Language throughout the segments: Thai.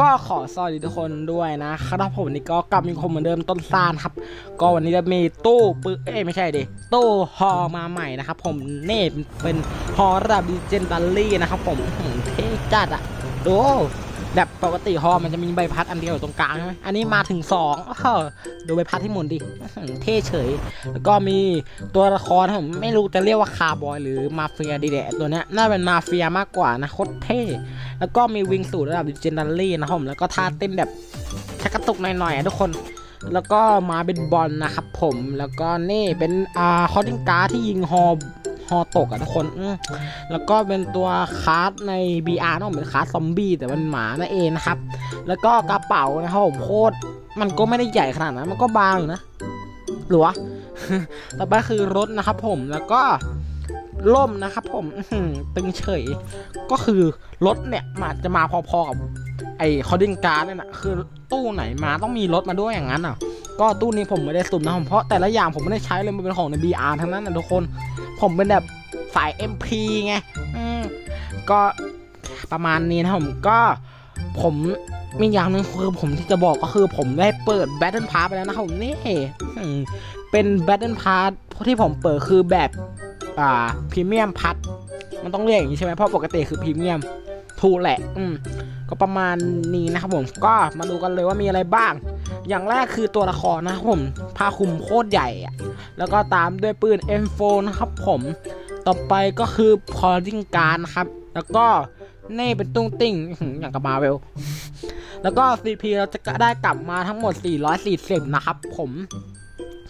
ก็ขอสวัสดีทุกคนด้วยนะครับผมวันนี้ก็กลับมีคมเหมือนเดิมต้นซานครับ ก็วันนี้จะมีตู้ปืนเอ้ไม่ใช่ดิตู้ฮอมาใหม่นะครับ ผมเน่เป็นฮอระดับดิเจนตัลลี่นะครับ ผมเท่จัดอะดู แบบปกติฮอมันจะมีใบพัดอันเดียวอยู่ตรงกลางใช่ไหมอันนี้มาถึงสองดูใบพัดที่หมุนดิเท่เฉย แล้วก็มีตัวละครผมไม่รู้จะเรียกว่าคาร์บอยหรือมาเฟียดีแดะตัวเนี้ยน่าเป็นมาเฟียมากกว่านะโคตรเท่ แล้วก็มีวิงสูตรระดับดิเจนดัลลี่นะครับผมแล้วก็ท่าเต้นแบบชักกระตุกหน่อยๆทุกคนแล้วก็มาเป็นบอลนะครับผมแล้วก็นี่เป็นอ่าคอร์ดิงการ์ที่ยิงฮอ อตกอะทุกคนแล้วก็เป็นตัวคาร์ดใน BR นะผมเป็นคาร์ดซอมบี้แต่มันหมานั่นเองนะครับ แล้วก็กระเป๋านะครับผมโคตรมันก็ไม่ได้ใหญ่ขนาดนั้นมันก็บางอยู่นะหรือวะต่อไปคือรถนะครับผมแล้วก็ล่มนะครับผมตึงเฉย ก็คือรถเนี่ยมันจะมาพอๆกับ ไอ้คอดิงการ์ดเนี่ยนะคือตู้ไหนมาต้องมีรถมาด้วยอย่างนั้นอะ ก็ตู้นี้ผมไม่ได้สุ่มนะผมเพราะแต่ละอย่างผมไม่ได้ใช้เลยมันเป็นของใน BR ทั้งนั้นนะทุกคน ผมเป็นแบบสาย MP ไงอืมก็ประมาณนี้นะผมก็ผมมีอย่างหนึ่งคือผมที่จะบอกก็คือผมได้เปิด Battle Pass ไปแล้วนะผมนี่เป็น Battle Pass ที่ผมเปิดคือแบบอ่าพรีเมียมพัทมันต้องเรียกอย่างนี้ใช่ไหมเพราะปกติคือพรีเมียม ถูกแหละ อืม ก็ประมาณนี้นะครับผม ก็มาดูกันเลยว่ามีอะไรบ้าง อย่างแรกคือตัวละครนะครับผมผ้าคลุมโคตรใหญ่อะแล้วก็ตามด้วยปืน M4 นะครับผม ต่อไปก็คือพอลิงการนะครับ แล้วก็นี่เป็นตุ้งติ้งอย่างกับมาเวล แล้วก็ CP เราจะได้กลับมาทั้งหมด 440 นะครับผม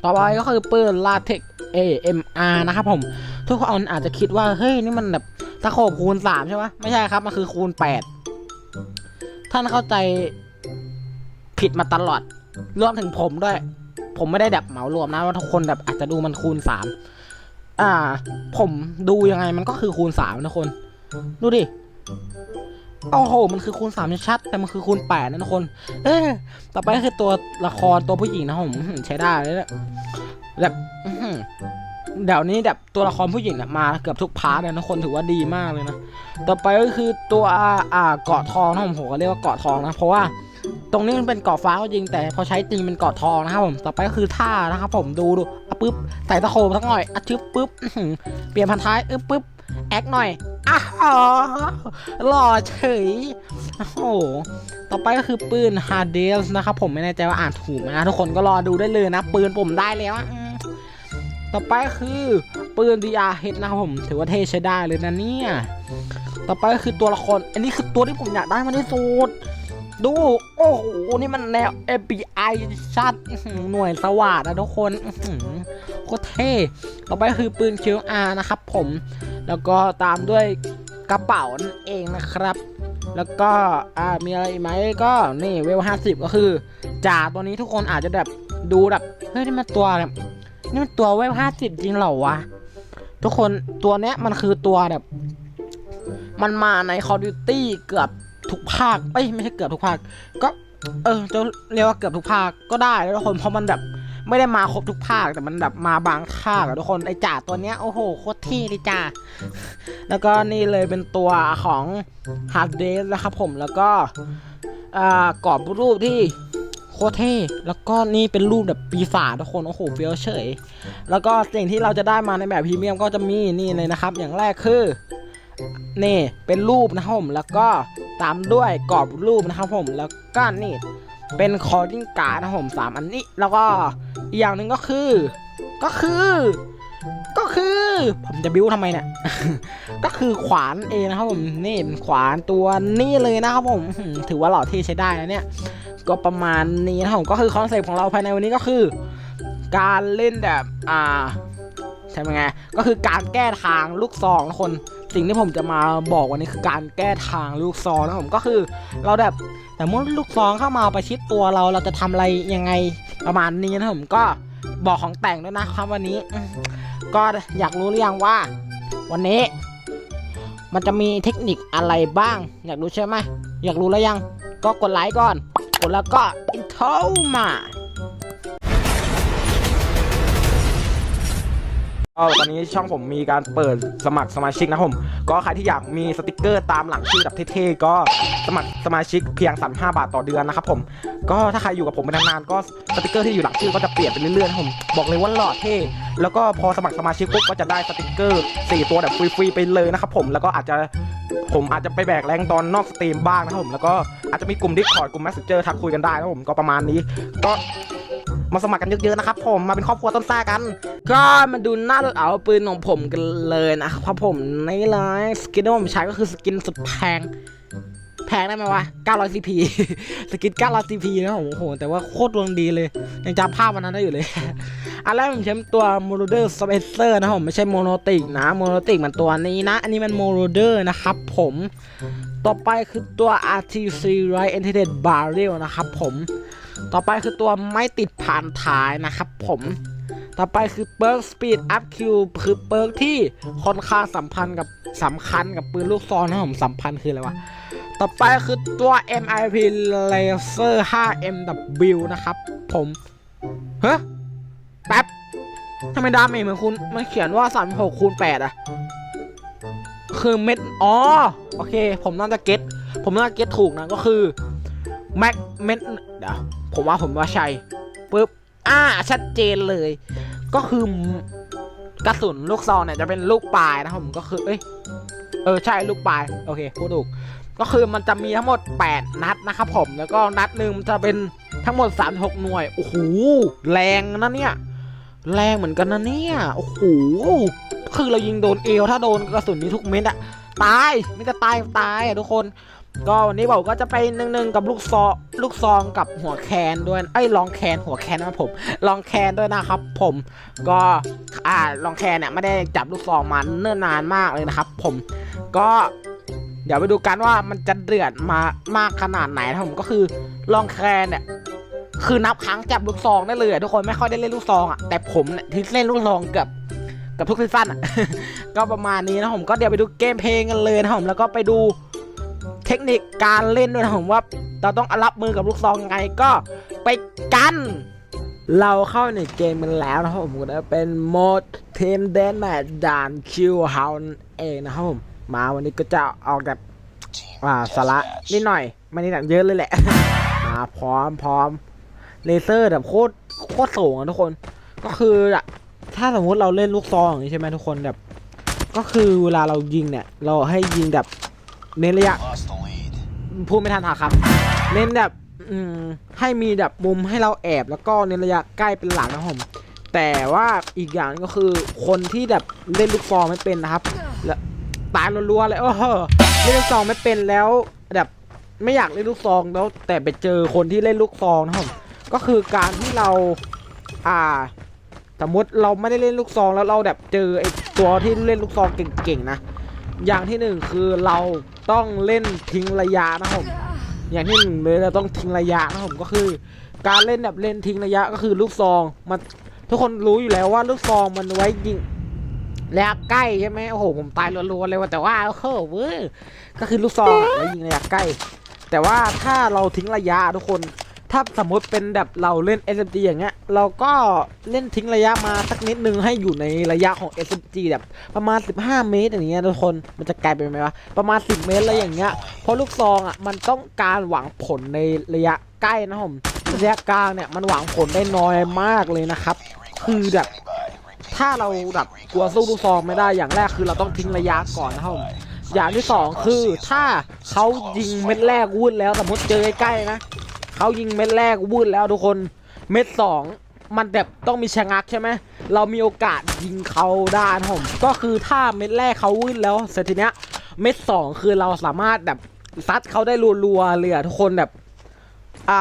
ต่อไปก็คือปืน Latex AMR นะครับผม ทุกคนอาจจะคิดว่า เฮ้ย นี่มันแบบ ตะโขบคูณ3ใช่ไหมไม่ใช่ครับ มันคือคูณ8ท่านเข้าใจผิดมาตลอด รวมถึงผมด้วย ผมไม่ได้แบบเหมารวมนะว่าทุกคนแบบอาจจะดูมันคูณ3อ่า ผมดูยังไงมันก็คือคูณ3นะคน ดูดิโอ้โห มันคือคูณ3ชัด แต่มันคือคูณ8นะทุกคน เออต่อไปก็คือตัวละครตัวผู้หญิงนะผมใช้ได้เลยเนี่ยแบบ เดี๋ยวนี้แบบตัวละครผู้หญิงมาเกือบทุกพาร์ทเลยนะคนถือว่าดีมากเลยนะ ต่อไปก็คือตัวอ่าเกาะทองนะผมผมก็เรียกว่าเกาะทองนะ เพราะว่าตรงนี้มันเป็นเกาะฟ้าก็จริงแต่พอใช้จริงเป็นเกาะทองนะครับผม ต่อไปก็คือท่านะครับผมดูดูอะปึ๊บใส่ตะโขบสักหน่อยอะชึบปึ๊บเปลี่ยนพันท้ายอึ๊บปึ๊บแอคหน่อยอ้าวหล่อเฉยโอ้โหต่อไปก็คือปืน h a r d e s นะครับผมไม่แน่ใจว่าอ่านถูกไหมนะทุกคนก็รอดูได้เลยนะ ปืนผมได้แล้วอะ ต่อไปคือปืน DRH นะครับผม ถือว่าเท่ใช้ได้เลยนะเนี่ย ต่อไปก็คือตัวละคร อันนี้คือตัวที่ผมอยากได้มากที่สุด ดู โอ้โห นี่มันแนว FBI ชัด หน่วยสวัสดนะทุกคนโคตรเท่ ต่อไปคือปืน QR นะครับผม แล้วก็ตามด้วยกระเป๋านั่นเองนะครับ แล้วก็อ่ามีอะไรไหมก็นี่เวลห้าสิบก็คือจ่าตัวนี้ทุกคนอาจจะแบบดูแบบเฮ้ยนี่มันตัวแบบ นี่มันตัวเวลห้าสิบจริงเหรอวะ ทุกคนตัวเนี้ยมันคือตัวแบบ มันมาใน Call of Duty เกือบทุกภาคเอ้ยไม่ใช่เกือบทุกภาค ก็ เออจะเรียกว่าเกือบทุกภาคก็ได้ทุกคนเพราะมันแบบไม่ได้มาครบทุกภาคแต่มันแบบมาบางภาคอะทุกคนไอจ่าตัวเนี้ยโอ้โหโคตรเท่เลยจ้าแล้วก็นี่เลยเป็นตัวของ Hard d a y นะครับผมแล้วก็อ่ากรอบรูปที่ โคเท่แล้วก็นี่เป็นรูปแบบปีศาจทุกคน โอ้โหเฟี้ยวเฉย แล้วก็สิ่งที่เราจะได้มาในแบบพรีเมียมก็จะมีนี่เลยนะครับ อย่างแรกคือ นี่เป็นรูปนะครับผมแล้วก็ตามด้วยกรอบรูปนะครับผมแล้วก็นี่เป็นคอร์ดิ้งการ์ดนะครับผมสามอันนี้ แล้วก็อีกอย่างหนึ่งก็คือ ก็คือ ก็คือ ผมจะบิ้วทำไมเนี่ย ก็คือขวานเองนะครับผมนี่เป็นขวานตัวนี้เลยนะครับผม ถือว่าหล่อเท่ใช้ได้นะเนี่ย ก็ประมาณนี้นะผมก็คือคอนเซปต์ของเราภายในวันนี้ก็คือ การเล่นแบบอ่าใช่ไหมไงก็คือการแก้ทางลูกซองทุกคนสิ่งที่ผมจะมาบอกวันนี้คือการแก้ทางลูกซองนะผมก็คือ เราแบบแต่เมื่อลูกซองเข้ามาประชิดตัวเราเราจะทำอะไรยังไงประมาณนี้นะผมก็บอกของแต่งด้วยนะครับวันนี้ ก็อยากรู้หรือยังว่า วันนี้ มันจะมีเทคนิคอะไรบ้าง อยากรู้ใช่ไหมอยากรู้แล้วยัง ก็กดไลค์ก่อน แล้วก็อินโทรมาก็ตอนนี้ช่องผมมีการเปิดสมัครสมาชิกนะผม ก็ใครที่อยากมีสติกเกอร์ตามหลังชื่อแบบเท่ๆก็สมัครสมาชิกเพียง35บาทต่อเดือนนะครับผม ก็ถ้าใครอยู่กับผมไปนานๆก็สติกเกอร์ที่อยู่หลังชื่อก็จะเปลี่ยนไปเรื่อยๆนะผม บอกเลยว่าหล่อเท่ แล้วก็พอสมัครสมาชิกปุ๊บก็จะได้สติกเกอร์4ตัวแบบฟรีๆไปเลยนะครับผม แล้วก็อาจจะ ผมอาจจะไปแบกแรงตอนนอกสตรีมบ้างนะครับผมแล้วก็อาจจะมีกลุ่มดิสคอร์ดกลุ่มแมสเซนเจอร์ทักคุยกันได้นะครับผมก็ประมาณนี้ ก็มาสมัครกันเยอะๆนะครับผมมาเป็นครอบครัวต้นซ่ากัน ก็มาดูหน้ารถเอาปืนของผมกันเลยนะครับผมนี่เลยสกินที่ผมใช้ก็คือสกินสุดแพง แพงได้ไหมวะ 900 CP สกิน900 CP นะผมโอ้โห แต่ว่าโคตรดวงดีเลย ยังจำภาพวันนั้นได้อยู่เลย อันแรกผมใช้ตัวโมโรเดอร์สเปเซอร์นะครับผม ไม่ใช่โมโนติกนะโมโนติกมันตัวนี้นะ อันนี้มันโมโรเดอร์นะครับผม ต่อไปคือตัว RTC Right Entended Barrel นะครับผม ต่อไปคือตัวไม่ติดผ่านท้ายนะครับผมต่อไปคือเปิร์ก Speed Up Q คือเปิร์กที่ค่อนข้างสัมพันธ์กับสำคัญกับปืนลูกซองนะครับผมสัมพันธ์คืออะไรวะ ต่อไปคือตัว MIP Laser 5MW นะครับผมเฮ้ยแป๊บทำไมดาเมจเหมือนคุณ มันเขียนว่า 36คูณ8อะคือเม็ด อ๋อ โอเค ผมน่าจะเก็ตผมน่าจะเก็ตถูกนะ ก็คือ แม็กเม็ด เดี๋ยว ผมว่าผมว่าใช่ปุ๊บ อ่า ชัดเจนเลย ก็คือกระสุนลูกซองเนี่ยจะเป็นลูกปลายนะครับผมก็คือ เอ้ย เออ ใช่ลูกปลาย โอเค พูดถูก ก็คือมันจะมีทั้งหมด 8 นัดนะครับผมแล้วก็นัดหนึ่งมันจะเป็นทั้งหมด 36 หน่วย โอ้โหแรงนะเนี่ย แรงเหมือนกันนะเนี่ยโอ้โหคือเรายิงโดนเอวถ้าโดนกระสุนนี้ทุกเม็ดอะตายไม่จะตายตายอะทุกคน ก็วันนี้ผมก็จะไปหนึ่งๆกับลูกซองลูกซองกับหัวแคนด้วยไอ้ลองแคนหัวแคนนะครับผมลองแคนด้วยนะครับ ผมก็อ่าลองแคนเนี่ยไม่ได้จับลูกซองมาเนิ่นนานมากเลยนะครับ ผมก็ เดี๋ยวไปดูกันว่ามันจะเดือดมามากขนาดไหนนะผมก็คือลองแครนเนี่ยคือนับครั้งจับลูกซองได้เลยทุกคนไม่ค่อยได้เล่นลูกซองอะแต่ผมเนี่ยที่เล่นลูกซองเกือบเกับทุกซีซั่นอะก็ประมาณนี้นะผมก็เดี๋ยวไปดูเกมเพลงกันเลยนะผมแล้วก็ไปดูเทคนิคการเล่นด้วยนะผมว่าเราต้องรับมือกับลูกซองยังไงก็ไปกัน เราเข้าในเกมกันแล้วนะครับผมก็เป็นโหมดเทมเดนแมดด่านคิวเฮาเองนะครับผม มาวันนี้ก็จะออกแบบอ่าสาระนิดหน่อยไม่นิดหน่อยเยอะเลยแหละมาพร้อมพร้อมเลเซอร์แบบโคตรโคตรสูงอะทุกคน ก็คืออะถ้าสมมุติเราเล่นลูกซองอย่างนี้ใช่ไหมทุกคนแบบ ก็คือเวลาเรายิงเนี่ย เราให้ยิงแบบเน้นระยะ Lost the lead. พูดไม่ทันหาครับ เน้นแบบอืมให้มีแบบมุมให้เราแอบแล้วก็เน้นระยะใกล้เป็นหลักนะครับผมแต่ว่าอีกอย่างก็คือคนที่แบบเล่นลูกซองไม่เป็นนะครับ แล้ว ตายรัวๆเลยโอ้โหเล่นลูกซองไม่เป็นแล้วแบบไม่อยากเล่นลูกซองแล้วแต่ไปเจอคนที่เล่นลูกซองนะครับก็คือการที่เราอ่าสมมติเราไม่ได้เล่นลูกซองแล้วเราแบบเจอไอ้ตัวที่เล่นลูกซองเก่งๆนะอย่างที่หนึ่งคือเราต้องเล่นทิ้งระยะนะครับผมอย่างที่หนึ่งเลยเราต้องทิ้งระยะนะครับผมก็คือ การเล่นแบบเล่นทิ้งระยะก็คือลูกซองมันทุกคนรู้อยู่แล้วว่าลูกซองมันไว้ยิง ระยะใกล้ใช่ไหมโอ้โหผมตายรัวๆเลยว่าแต่ว่าโอ้โหเว้ยก็คือลูกซองอะไว้ยิงระยะใกล้ แต่ว่าถ้าเราทิ้งระยะทุกคนถ้าสมมติเป็นแบบเราเล่น SMG อย่างเงี้ย เราก็เล่นทิ้งระยะมาสักนิดนึงให้อยู่ในระยะของ SMG แบบประมาณ 15 เมตรอย่างเงี้ยทุกคนมันจะกลายเป็นไหมวะประมาณ 10 เมตรอะไรอย่างเงี้ยเพราะลูกซองอะมันต้องการหวังผลในระยะใกล้นะครับผมระยะกลางเนี่ยมันหวังผลได้น้อยมากเลยนะครับ คือแบบ ถ้าเราแบบกลัวสู้ลูกซองไม่ได้อย่างแรกคือเราต้องทิ้งระยะก่อนนะครับผมอย่างที่สองคือถ้าเขายิงเม็ดแรกวุ่นแล้วสมมติเจอใกล้ๆนะเขายิงเม็ดแรกวืดแล้วทุกคนเม็ดสองมันแบบต้องมีชะงักใช่ไหมเรามีโอกาสยิงเขาได้ผมก็คือถ้าเม็ดแรกเขาวืดแล้วเสร็จทีเนี้ยเม็ดสองคือเราสามารถแบบซัดเขาได้รัวๆเลยอะทุกคนแบบ อ่า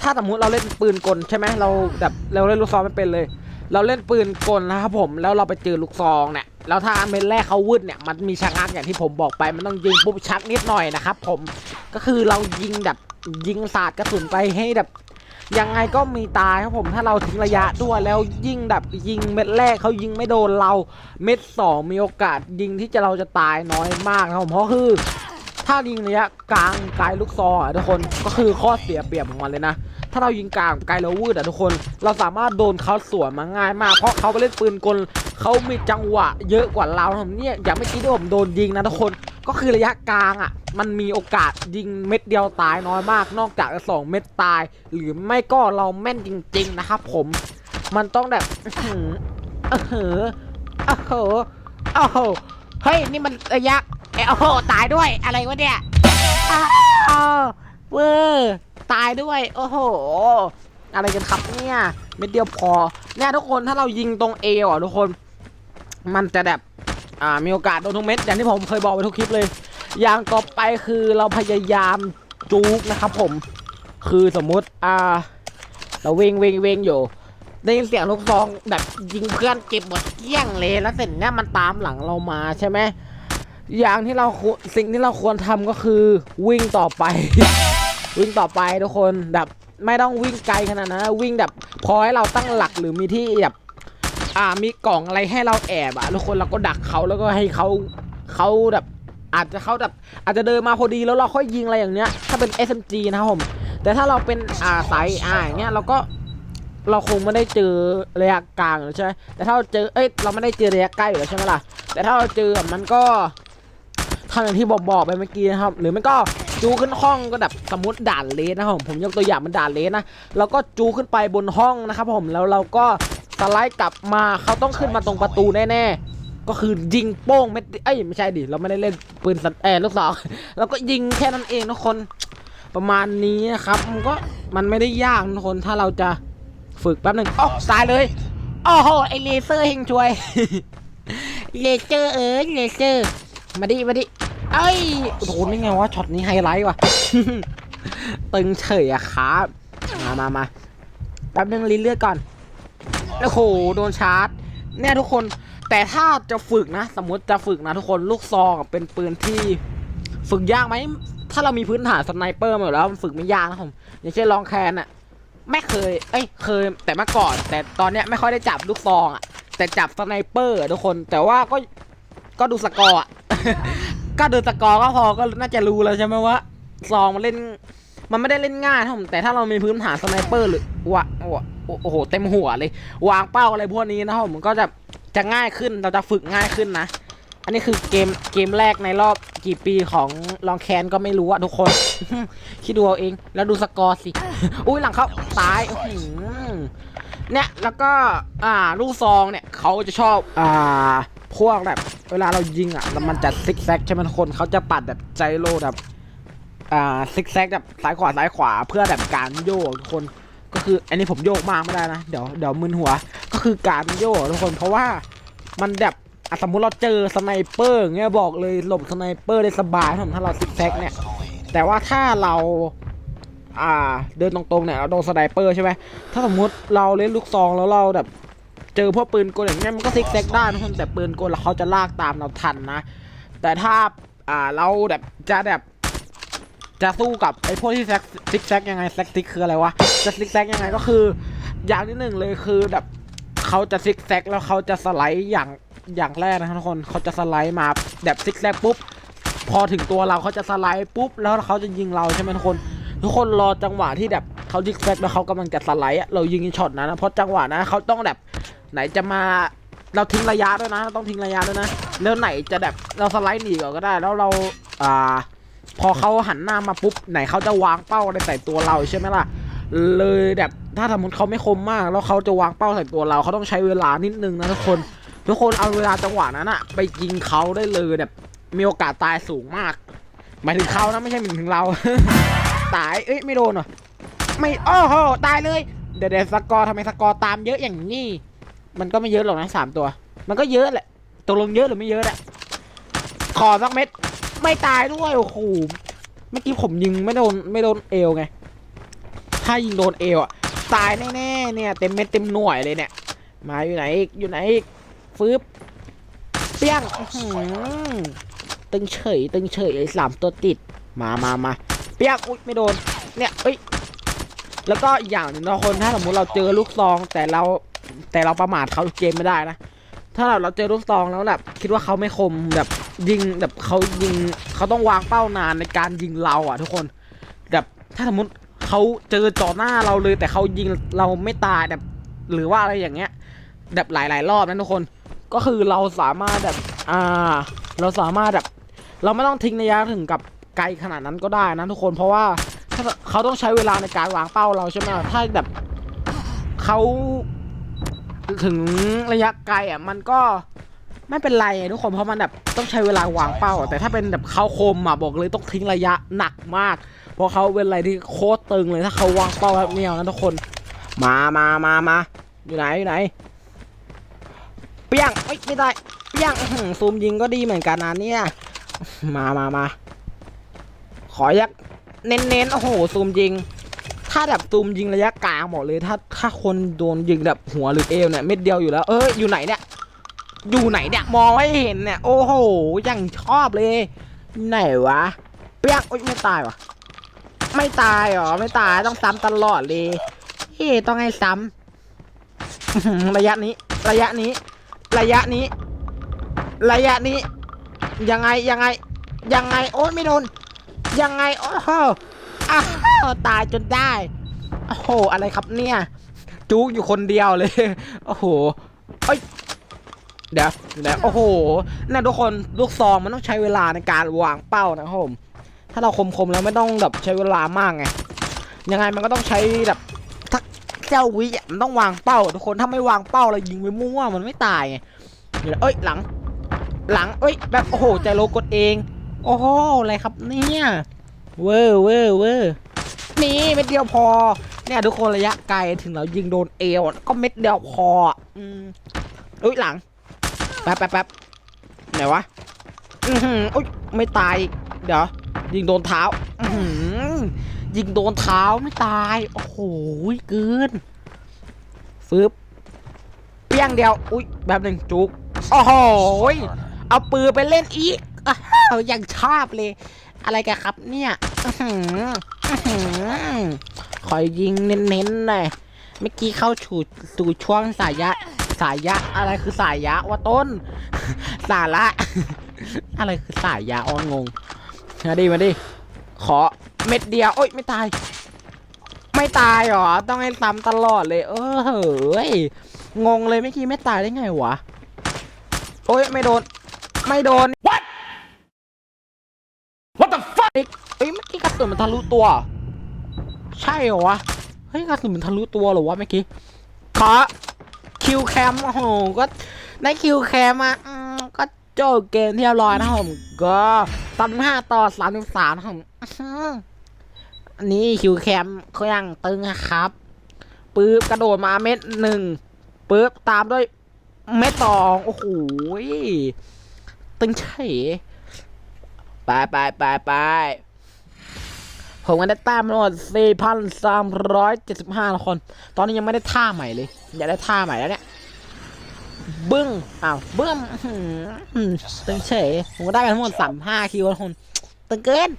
ถ้าสมมติเราเล่นปืนกลใช่ไหมเราแบบเราเล่นลูกซองไม่เป็นเลย เราเล่นปืนกลนะครับผมแล้วเราไปเจอลูกซองเนี่ยแล้วถ้าเม็ดแรกเขาวืดเนี่ยมันมีชักอย่างที่ผมบอกไป มันต้องยิงปุ๊บชักนิดหน่อยนะครับผมก็คือเรายิงแบบยิงสาดกระสุนไปให้แบบยังไงก็มีตายครับผมถ้าเราทิ้งระยะด้วยแล้วยิงแบบยิงเม็ดแรกเขายิงไม่โดนเราเม็ดสองมีโอกาสยิงที่จะเราจะตายน้อยมากครับผมเพราะคือ ถ้ายิงระยะกลางไกลลูกซองอะทุกคนก็คือข้อเสียเปรียบของมันเลยนะ ถ้าเรายิงกลางไกลแล้ววืดอะทุกคน เราสามารถโดนเขาสวนมาง่ายมาก เพราะเขาไปเล่นปืนกลเขามีจังหวะเยอะกว่าเราผมเนี่ยอย่างเมื่อกี้ที่ผมโดนยิงนะทุกคนก็คือระยะกลางอะ มันมีโอกาสยิงเม็ดเดียวตายน้อยมาก นอกจากสองเม็ดตาย หรือไม่ก็เราแม่นจริง ๆ นะครับผม มันต้องแบบอื้อหือเออเอเอเหออเฮ้ยนี่มันระยะ เอ้ยโอ้โหตายด้วยอะไรวะเนี่ยอ้าวเวอร์ตายด้วย โอ้โห อะไรกันครับเนี่ยเม็ดเดียวพอเนี่ยทุกคนถ้าเรายิงตรงเอวอะทุกคน มันจะแบบอ่ามีโอกาสโดนทุกเม็ดอย่างที่ผมเคยบอกไปทุกคลิปเลย อย่างต่อไปคือเราพยายามจูกนะครับผม คือสมมุติอ่าเราเวงเวงเวงอยู่ได้ยินเสียงลูกซองแบบยิงเพื่อนเก็บหมดเกลี้ยงเลยแล้วเสร็จเนี่ยมันตามหลังเรามาใช่ไหม อย่างที่เราสิ่งที่เราควรทำก็คือวิ่งต่อไป วิ่งต่อไปทุกคนแบบไม่ต้องวิ่งไกลขนาดนั้นนะวิ่งแบบพอให้เราตั้งหลักหรือมีที่แบบอ่ามีกล่องอะไรให้เราแอบอะทุกคนเราก็ดักเขาแล้วก็ให้เขาเขาแบบอาจจะเขาแบบอาจจะเดินมาพอดีแล้วเราค่อยยิงอะไรอย่างเนี้ย ถ้าเป็น SMG นะครับผมแต่ถ้าเราเป็นอ่าสายอ่าอย่างเงี้ยเราก็เราคงไม่ได้เจอระยะกลางหรือใช่ไหมแต่ถ้าเราเจอเอ้ยเราไม่ได้เจอระยะใกล้อยู่แล้วใช่ไหมล่ะแต่ถ้าเราเจอมันก็ ทำอย่างที่บอกบอกไปเมื่อกี้นะครับ หรือไมันก็จูขึ้นห้องก็แบบสมมติด่านเลสนะครับผมผมยกตัวอย่างมันด่านเลสนะแล้วก็จูขึ้นไปบนห้องนะครับผมแล้วเราก็สไลด์กลับมาเขาต้องขึ้นมาตรงประตูแน่ๆก็คือยิงโป้งไม่เอ้ยไม่ใช่ดิเราไม่ได้เล่นปืนสันแอร์ลูกศรแล้วก็ยิงแค่นั้นเองทุกคนประมาณนี้นะครับมันก็มันไม่ได้ยากนะทุกคนถ้าเราจะฝึกแป๊บหนึ่งอ๋อตายเลยโอ้โหไอเลเซอร์เฮงช่วยเลเซอร์เอ้ยเลเซอร์ มาดิมาดิเอ้ยโอ้โหนี่ไงวะช็อตนี้ไฮไลท์ว่ะ ตึงเฉยอะครับ มามามาแป๊บนึงรีเลือดก่อนโอ้โหโดนชาร์จเนี่ยทุกคนแต่ถ้าจะฝึกนะ สมมติจะฝึกนะทุกคนลูกซองเป็นปืนที่ฝึกยากไหมถ้าเรามีพื้นฐานสไนเปอร์มาอยู่แล้วมันฝึกไม่ยากนะผมอย่างเช่นลองแคนอะไม่เคย เอ้ยเคยแต่เมื่อก่อน แต่ตอนเนี้ยไม่ค่อยได้จับลูกซองอะแต่จับสไนเปอร์ทุกคน แต่ว่าก็ ก็ดูสกอร์อะก็ดูสกอร์ก็พอก็น่าจะรู้แล้วใช่ไหมว่าซองมันเล่น มันไม่ได้เล่นง่ายนะผมแต่ถ้าเรามีพื้นฐานสไนเปอร์หรือวะโอ้โหเต็มหัวเลย วางเป้าอะไรพวกนี้นะครับผมก็จะจะง่ายขึ้นเราจะฝึกง่ายขึ้นนะ อันนี้คือเกมเกมแรกในรอบกี่ปีของลองแคนก็ไม่รู้อะทุกคน คิดดูเอาเอง แล้วดูสกอร์สิ อุ้ยหลังเขาตายเนี่ยแล้วก็อ่าลูกซองเนี่ยเขาจะชอบอ่าพวกแบบ เวลาเรายิงอะแล้วมันจะซิกแซกใช่ไหมคนเขาจะปัดแบบใจโลแบบอ่าซิกแซกแบบซ้ายขวาซ้ายขวาเพื่อแบบการโยกทุกคนก็คืออันนี้ผมโยกมากไม่ได้นะเดี๋ยวเดี๋ยวมึนหัวก็คือการโยกทุกคนเพราะว่ามันแบบสมมุติเราเจอสไนเปอร์เงี้ยบอกเลยหลบสไนเปอร์ได้สบายผมถ้าเราซิกแซกเนี่ยแต่ว่าถ้าเราอ่าเดินตรงๆเนี่ยเราโดนสไนเปอร์ใช่ไหมถ้าสมมุติเราเล่นลูกซองแล้วเราแบบ เจอพวกปืนกลอย่างเงี้ยมันก็ซิกแซกได้นะคนแต่ปืนกลเขาจะลากตามเราทันนะ แต่ถ้าอ่าเราแบบจะแบบจะสู้กับไอ้พวกที่แซกซิกแซกยังไงแซกซิกคืออะไรวะจะซิกแซกยังไงก็คือ อย่างที่หนึ่งเลยคือแบบเขาจะซิกแซกแล้วเขาจะสไลด์อย่างอย่างแรกนะทุกคนเขาจะสไลด์มาแบบซิกแซกปุ๊บพอถึงตัวเราเขาจะสไลด์ปุ๊บแล้วเขาจะยิงเราใช่ไหมทุกคน ทุกคนรอจังหวะที่แบบเขาซิกแซกแล้วเขากำลังจะสไลด์อะเรายิงช็อตนั้นนะเพราะจังหวะนั้นเขาต้องแบบ ไหนจะมาเราทิ้งระยะด้วยนะเราต้องทิ้งระยะด้วยนะแล้วไหนจะแบบเราสไลด์หนีก่อนก็ได้ แล้วเราอ่าพอเขาหันหน้ามาปุ๊บไหนเขาจะวางเป้าอะไรใส่ตัวเราใช่ไหมล่ะ เลยแบบถ้าสมมติเขาไม่คมมาก แล้วเขาจะวางเป้าใส่ตัวเราเขาต้องใช้เวลานิดนึงนะทุกคน ทุกคนเอาเวลาจังหวะนั้นอะไปยิงเขาได้เลยแบบมีโอกาสตายสูงมาก หมายถึงเขานะไม่ใช่หมายถึงเรา ตายเอ้ยไม่โดนเหรอไม่โอ้โหตายเลยเดี๋ยวเดี๋ยวสกอร์ทำไมสกอร์ตามเยอะอย่างนี้ มันก็ไม่เยอะหรอกนะสามตัว มันก็เยอะแหละตกลงเยอะหรือไม่เยอะแหละขอสักเม็ด ไม่ตายด้วยโอ้โหเมื่อกี้ผมยิงไม่โดนไม่โดนเอวไง ถ้ายิงโดนเอวอะตายแน่ๆเนี่ยเต็มเม็ดเต็มหน่วยเลยเนี่ย มาอยู่ไหนอีกอยู่ไหนอีกฟืบเปี้ยงตึงเฉยตึงเฉยไอ้สามตัวติด มามามาเปี้ยงอุ้ยไม่โดน เนี่ยเอ้ยแล้วก็อีกอย่างหนึ่งนะคนถ้าสมมติเราเจอลูกซองแต่เรา แต่เราประมาทเขาเกมไม่ได้นะ ถ้าเราเราเจอลูกซองแล้วแบบคิดว่าเขาไม่คมแบบยิงแบบเขายิงเขาต้องวางเป้านานในการยิงเราอะ ทุกคนแบบถ้าสมมติเขาเจอจ่อหน้าเราเลย แต่เขายิงเราไม่ตายแบบหรือว่าอะไรอย่างเงี้ยแบบหลาย ๆ รอบนะทุกคน ก็คือเราสามารถแบบอ่าเราสามารถแบบเราไม่ต้องทิ้งระยะถึงกับไกลขนาดนั้นก็ได้นะทุกคนเพราะว่าถ้าเขาต้องใช้เวลาในการวางเป้าเราใช่ไหมถ้าแบบเขา ถึงระยะไกลอะมันก็ไม่เป็นไรทุกคนเพราะมันแบบต้องใช้เวลาวางเป้าอแต่ถ้าเป็นแบบเขาคมอะบอกเลยต้องทิ้งระยะหนักมาก เพราะเขาเป็นอะไรที่โคตรตึงเลยถ้าเขาวางเป้าแบบเนี้ยนะทุกคนมามามามาอยู่ไหนอยู่ไหน เปี้ยงไม่ได้เปี้ยงซูมยิงก็ดีเหมือนกันนะเนี่ยมามามาขอยักเน้นๆโอ้โหซูมยิง ถ้าแบบซูมยิงระยะกลางบอกเลย ถ้าถ้าคนโดนยิงแบบหัวหรือเอวเนี่ยเม็ดเดียวอยู่แล้ว เอ้ยอยู่ไหนเนี่ย อยู่ไหนเนี่ยมองไม่เห็นเนี่ย โอ้โหยังชอบเลย ไหนวะ เปี้ยงโอ้ยไม่ตายวะไม่ตายหรอไม่ตายต้องซ้ำตลอดเลยเฮ้ต้องให้ซ้ำระยะนี้ ระยะนี้ ระยะนี้ ระยะนี้ ยังไงยังไง ยังไงโอ้ยไม่โดนยังไงโอ้โห อ้าวตายจนได้ โอ้โห อะไรครับเนี่ย จุกอยู่คนเดียวเลย โอ้โหเอ้ยเดี๋ยวเดี๋ยวโอ้โหนี่ทุกคนลูกซองมันต้องใช้เวลาในการวางเป้านะครับผมถ้าเราคมๆแล้วไม่ต้องแบบใช้เวลามากไงยังไงมันก็ต้องใช้แบบทักเจ้าวิมันต้องวางเป้า ทุกคนถ้าไม่วางเป้าเรายิงไปมั่วมันไม่ตายไงเดี๋ยวเอ้ยหลัง หลังเอ้ยแบบโอ้โหใจโลกดเอง โอ้โหอะไรครับเนี่ย เวอร์เวอร์เวอร์นี่เม็ดเดียวพอ เนี่ยทุกคนระยะไกลถึงเรายิงโดนเอวก็เม็ดเดียวพอ อืมอุ้ยหลัง แป๊บแป๊บแป๊บไหนวะ อือหืออุ้ยไม่ตาย เดี๋ยว ยิงโดนเท้า อือหือยิงโดนเท้าไม่ตาย โอ้โหเกินฟึบเปี้ยงเดียว อุ้ยแบบหนึ่งจุก โอ้โหเอาปืนไปเล่นอีกอ้าวย่างชอบเลย อะไรกันครับเนี่ยอื้อหืออื้อหือขอยิงเน้นๆหน่อยเมื่อกี้เข้าสู่สู่ช่วงสายะ สายะ อะไรคือสายะวะต้น สาระ อะไรคือสายะอ้อนงงมาดิมาดิ ขอเม็ดเดียว โอ๊ยไม่ตาย ไม่ตายเหรอ ต้องให้ซ้ำตลอดเลย เออเฮ้ย งงเลยเมื่อกี้ไม่ตายได้ไงวะ โอ๊ยไม่โดน ไม่โดน What เฮ้ยเมื่อกี้กระสุนมันทะลุตัว ใช่เหรอวะเฮ้ยกระสุนมันทะลุตัวเหรอวะเมื่อกี้ขอคิวแคมโอ้โหก็ได้คิวแคมมาอืมก็จบเกมที่เรียบร้อยนะผมก็สามห้าต่อสามสิบสามนะผมอันนี้คิวแคมเขายังตึงครับปื๊บกระโดดมาเม็ดหนึ่งปื๊บตามด้วยเม็ดสองโอ้โหยตึงเฉย ไปไปไปไปผมก็ได้แต้มทั้งหมด4,375 คน ตอนนี้ยังไม่ได้ท่าใหม่เลย อยากได้ท่าใหม่แล้วเนี่ย บึ้ง อ้าวบึ้มอื้อหืออืมตึงเฉย ผมก็ได้ทั้งหมด 35 คิวคนตึงเกิน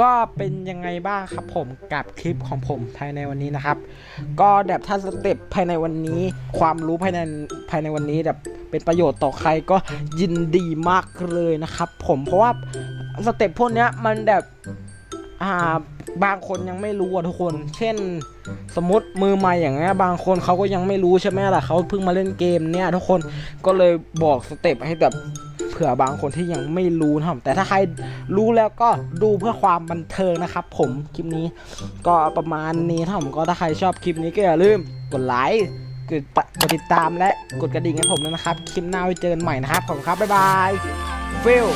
ก็เป็นยังไงบ้างครับผมกับคลิปของผมภายในวันนี้นะครับ ก็แบบถ้าสเต็ปภายในวันนี้ ความรู้ภายในภายในวันนี้แบบเป็นประโยชน์ต่อใครก็ยินดีมากเลยนะครับ ผมเพราะว่า สเต็ปพวกเนี้ยมันแบบอ่าบางคนยังไม่รู้อะทุกคน เช่น สมมติมือใหม่อย่างเงี้ยบางคนเขาก็ยังไม่รู้ใช่ไหมล่ะเขาเพิ่งมาเล่นเกมเนี่ยทุกคนก็เลยบอกสเต็ปให้แบบเผื่อบางคนที่ยังไม่รู้นะครับแต่ถ้าใครรู้แล้วก็ดูเพื่อความบันเทิงนะครับ ผมคลิปนี้ก็ประมาณนี้ถ้าผมก็ถ้าใครชอบคลิปนี้ก็อย่าลืมกดไลค์กดกดติดตามและกดกระดิ่งให้ผมด้วยนะครับ คลิปหน้าไว้เจอกันใหม่นะครับขอบคุณครับบ๊ายบายฟิล